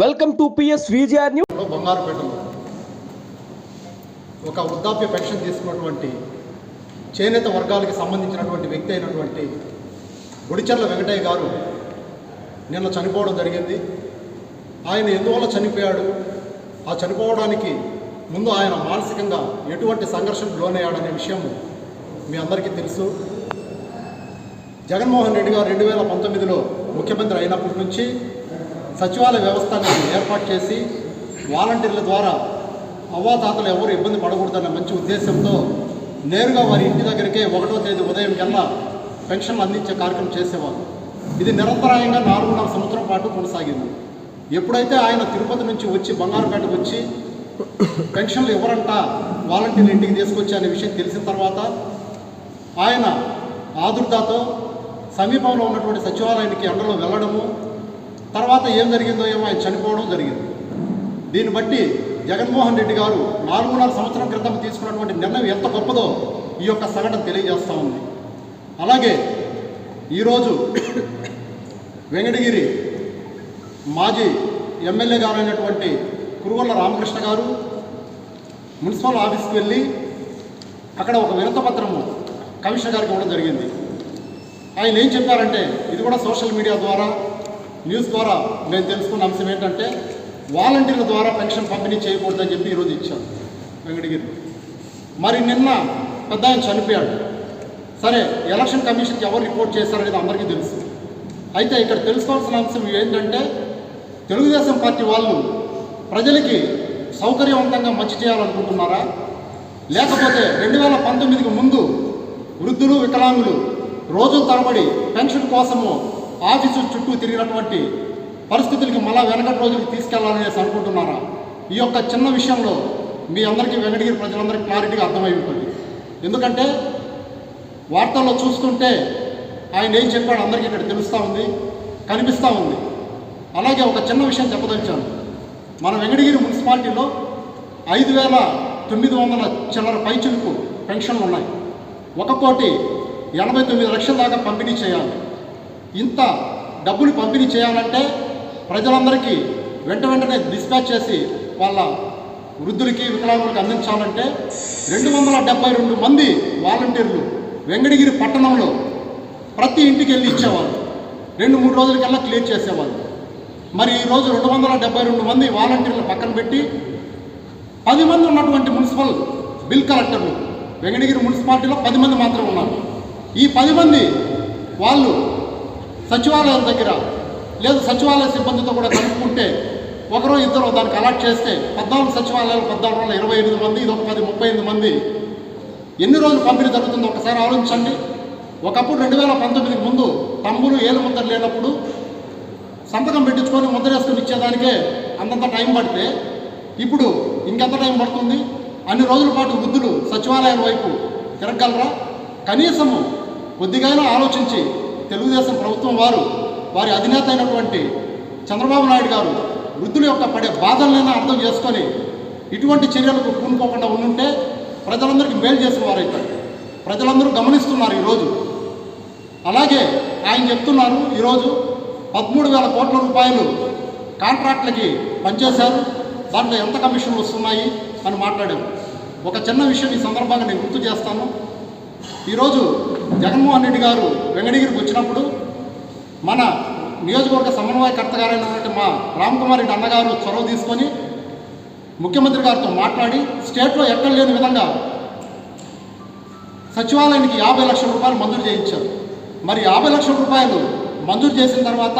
Welcome to PS VGR news బంగారుపేటలో ఒక వృద్ధాప్య pension తీసుకున్నటువంటి చేనేత వర్గాలకు సంబంధించినటువంటి వ్యక్తి అయినటువంటి గుడిచర్ల వెంకటయ్య గారు నిన్న చనిపోవడం జరిగింది. ఆయన ఎందువల్ల చనిపోయాడు? ఆ చనిపోవడానికి ముందు ఆయన మానసికంగా ఎటువంటి సంఘర్షణకు లోనయ్యాడనే విషయం మీ అందరికీ తెలుసు. జగన్మోహన్ రెడ్డి గారు రెండు వేల పంతొమ్మిదిలో ముఖ్యమంత్రి అయినప్పటి నుంచి సచివాలయ వ్యవస్థ ఏర్పాటు చేసి వాలంటీర్ల ద్వారా అవ్వాతాతలు ఎవరు ఇబ్బంది పడకూడదన్న మంచి ఉద్దేశంతో నేరుగా వారి ఇంటి దగ్గరికే ఒకటో తేదీ ఉదయం కల్లా పెన్షన్లు అందించే కార్యక్రమం చేసేవారు. ఇది నిరంతరాయంగా నాలుగున్నర సంవత్సరం పాటు కొనసాగింది. ఎప్పుడైతే ఆయన తిరుపతి నుంచి వచ్చి బంగారుపేటకు వచ్చి పెన్షన్లు ఎవరంట వాలంటీర్లు ఇంటికి తీసుకొచ్చి అనే విషయం తెలిసిన తర్వాత ఆయన ఆదుర్దాతో సమీపంలో ఉన్నటువంటి సచివాలయానికి ఎండలో వెళ్ళడము తర్వాత ఏం జరిగిందో ఏమో ఆయన చనిపోవడం జరిగింది. దీన్ని బట్టి జగన్మోహన్ రెడ్డి గారు నాలుగున్నర సంవత్సరం క్రితం తీసుకున్నటువంటి నిర్ణయం ఎంత గొప్పదో ఈ యొక్క సంఘటన తెలియజేస్తూ ఉంది. అలాగే ఈరోజు వెంకటగిరి మాజీ ఎమ్మెల్యే గారు అయినటువంటి కురుగొల్ల రామకృష్ణ గారు మున్సిపల్ ఆఫీస్కి వెళ్ళి అక్కడ ఒక వినతపత్రము కమిషనర్ గారికి ఇవ్వడం జరిగింది. ఆయన ఏం చెప్పారంటే ఇది కూడా సోషల్ మీడియా ద్వారా న్యూస్ ద్వారా నేను తెలుసుకున్న అంశం ఏంటంటే వాలంటీర్ల ద్వారా పెన్షన్ పంపిణీ చేయకూడదని చెప్పి ఈరోజు ఇచ్చాను వెంకటగిరి. మరి నిన్న పెద్ద ఆయన చనిపోయాడు. సరే ఎలక్షన్ కమిషన్కి ఎవరు రిపోర్ట్ చేశారనేది అందరికీ తెలుసు. అయితే ఇక్కడ తెలుసుకోవాల్సిన అంశం ఏంటంటే తెలుగుదేశం పార్టీ వాళ్ళు ప్రజలకి సౌకర్యవంతంగా మంచి చేయాలనుకుంటున్నారా? లేకపోతే రెండు వేల పంతొమ్మిదికి ముందు వృద్ధులు వికలాంగులు రోజుల తరబడి పెన్షన్ కోసము ఆఫీసు చుట్టూ తిరిగినటువంటి పరిస్థితులకి మళ్ళా వెనకటి రోజులకు తీసుకెళ్ళాలనేసి అనుకుంటున్నారా? ఈ యొక్క చిన్న విషయంలో మీ అందరికీ వెంకటగిరి ప్రజలందరికీ క్లారిటీగా అర్థమై ఉంటుంది. ఎందుకంటే వార్తల్లో చూస్తుంటే ఆయన ఏం చెప్పాడు అందరికీ ఇక్కడ తెలుస్తూ ఉంది కనిపిస్తూ ఉంది. అలాగే ఒక చిన్న విషయం చెప్పదలిచాను. మన వెంకటగిరి మున్సిపాలిటీలో ఐదు వేల తొమ్మిది వందల చిల్లర పైచులకు పెన్షన్లు ఉన్నాయి. ఒక కోటి ఎనభై తొమ్మిది లక్షల దాకా పంపిణీ చేయాలి. ఇంత డబ్బులు పంపిణీ చేయాలంటే ప్రజలందరికీ వెంట వెంటనే డిస్పాచ్ చేసి వాళ్ళ వృద్ధులకి వికలాంగులకు అందించాలంటే రెండు వందల డెబ్బై రెండు మంది వాలంటీర్లు వెంకటగిరి పట్టణంలో ప్రతి ఇంటికి వెళ్ళి ఇచ్చేవాళ్ళు. రెండు మూడు రోజులకల్లా క్లియర్ చేసేవాళ్ళు. మరి ఈరోజు రెండు వందల డెబ్బై రెండు మంది వాలంటీర్లు పక్కన పెట్టి పది మంది ఉన్నటువంటి మున్సిపల్ బిల్ కలెక్టర్లు వెంకటగిరి మున్సిపాలిటీలో పది మంది మాత్రమే ఉన్నారు. ఈ పది మంది వాళ్ళు సచివాలయం దగ్గర లేదు సచివాలయ సిబ్బందితో కూడా కలుపుకుంటే ఒకరో ఇద్దరు దానికి అలాట్ చేస్తే పద్నాలుగు సచివాలయాలు పద్నాలుగు వందల ఇరవై ఎనిమిది మంది ఇది ఒక పది ముప్పై ఎనిమిది మంది. ఎన్ని రోజులు పంపిణీ జరుగుతుందో ఒకసారి ఆలోచించండి. ఒకప్పుడు రెండు వేల పంతొమ్మిదికి ముందు తమ్ములు ఏలు ముద్ర లేనప్పుడు సంతకం పెట్టించుకొని ముద్ర వేసుకొని ఇచ్చేదానికే అంతంత టైం పడితే ఇప్పుడు ఇంకెంత టైం పడుతుంది? అన్ని రోజుల పాటు వృద్ధులు సచివాలయం వైపు తిరగలరా కనీసము కొద్దిగానే ఆలోచించి తెలుగుదేశం ప్రభుత్వం వారు వారి అధినేత అయినటువంటి చంద్రబాబు నాయుడు గారు వృద్ధుల యొక్క పడే బాధలనైనా అర్థం చేసుకొని ఇటువంటి చర్యలకు పూనుకోకుండా ఉండుంటే ప్రజలందరికీ మేలు చేసిన వారైతారు. ప్రజలందరూ గమనిస్తున్నారు ఈరోజు. అలాగే ఆయన చెప్తున్నారు ఈరోజు పదమూడు వేల కోట్ల రూపాయలు కాంట్రాక్ట్లకి పనిచేశారు. దాంట్లో ఎంత కమిషన్లు వస్తున్నాయి అని మాట్లాడారు. ఒక చిన్న విషయం ఈ సందర్భంగా నేను గుర్తు చేస్తాను. ఈరోజు జగన్మోహన్ రెడ్డి గారు వెంగడగిరికి వచ్చినప్పుడు మన నియోజకవర్గ సమన్వయకర్త గారైనటువంటి మా రామ్కుమార్ రెడ్డి అన్నగారు చొరవ తీసుకొని ముఖ్యమంత్రి గారితో మాట్లాడి స్టేట్లో ఎక్కడ లేని విధంగా సచివాలయానికి యాభై లక్షల రూపాయలు మంజూరు చేయించారు. మరి యాభై లక్షల రూపాయలు మంజూరు చేసిన తర్వాత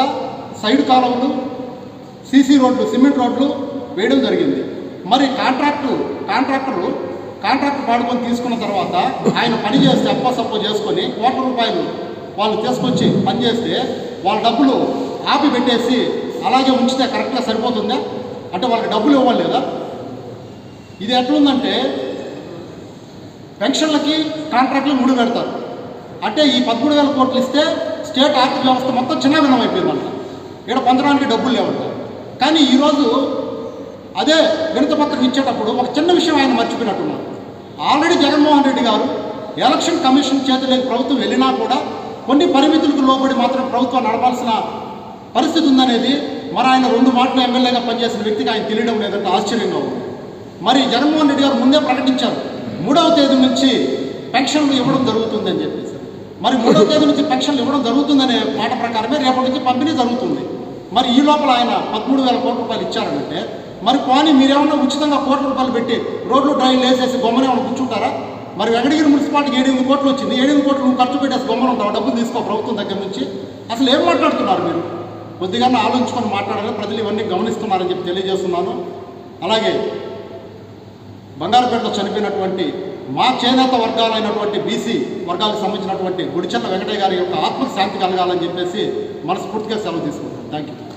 సైడ్ కాలువలు సీసీ రోడ్లు సిమెంట్ రోడ్లు వేయడం జరిగింది. మరి కాంట్రాక్టు కాంట్రాక్టరు కాంట్రాక్ట్ పాడుకొని తీసుకున్న తర్వాత ఆయన పని చేస్తే అప్ప సప్పో చేసుకొని కోట్ల రూపాయలు వాళ్ళు తీసుకొచ్చి పని చేస్తే వాళ్ళ డబ్బులు ఆపి పెట్టేసి అలాగే ఉంచితే కరెక్ట్గా సరిపోతుందా? అంటే వాళ్ళకి డబ్బులు ఇవ్వాలి లేదా ఇది ఎట్లుందంటే పెన్షన్లకి కాంట్రాక్ట్లు ముడి పెడతారు. అంటే ఈ పదమూడు వేల కోట్లు ఇస్తే స్టేట్ ఆర్థిక వ్యవస్థ మొత్తం చిన్నభిన్నం అయిపోయిందంట ఇక్కడ పొందడానికి డబ్బులు లేవంట కానీ ఈరోజు అదే గణిత పత్రం ఇచ్చేటప్పుడు ఒక చిన్న విషయం ఆయన మర్చిపోయినట్టున్నారు. ఆల్రెడీ జగన్మోహన్ రెడ్డి గారు ఎలక్షన్ కమిషన్ చేతిలోకి ప్రభుత్వం వెళ్ళినా కూడా కొన్ని పరిమితులకు లోబడి మాత్రం ప్రభుత్వం నడపాల్సిన పరిస్థితి ఉందనేది మరి ఆయన రెండు మాటలు ఎమ్మెల్యేగా పనిచేసిన వ్యక్తికి ఆయన తెలియడం లేదంటే ఆశ్చర్యంగా ఉంది. మరి జగన్మోహన్ రెడ్డి గారు ముందే ప్రకటించారు. మూడవ తేదీ నుంచి పెన్షన్లు ఇవ్వడం జరుగుతుంది అని చెప్పేసి. మరి మూడవ తేదీ నుంచి పెన్షన్లు ఇవ్వడం జరుగుతుందనే మాట ప్రకారమే రేపటి నుంచి పంపిణీ జరుగుతుంది. మరి ఈ లోపల ఆయన పదమూడు వేల కోట్ల రూపాయలు ఇచ్చారంటే మరి పోనీ మీరేమన్నా ఉచితంగా కోట్ల రూపాయలు పెట్టి రోడ్లు డ్రైన్లు వేసేసి బొమ్మనే ఏమైనా కూర్చుంటారా? మరి వెంకటగిరి మున్సిపాలిటీకి ఏడెనిమిది కోట్లు వచ్చింది ఏడెనిమిది కోట్లు నువ్వు ఖర్చు పెట్టేసి బొమ్మలు ఉంటావు? డబ్బులు తీసుకో ప్రభుత్వం దగ్గర నుంచి. అసలు ఏం మాట్లాడుతున్నారు మీరు? కొద్దిగా ఆలోచించుకొని మాట్లాడాలి ప్రజలు ఇవన్నీ గమనిస్తున్నారని చెప్పి తెలియజేస్తున్నాను. అలాగే బంగారుపేటలో చనిపోయినటువంటి మా చేనేత వర్గాలైనటువంటి బీసీ వర్గాలకు సంబంధించినటువంటి గుడిచెల్ల వెంకటయ్య గారి యొక్క ఆత్మకు శాంతి కలగాలని చెప్పేసి మనస్ఫూర్తిగా సెలవు తీసుకుంటాం థ్యాంక్ యూ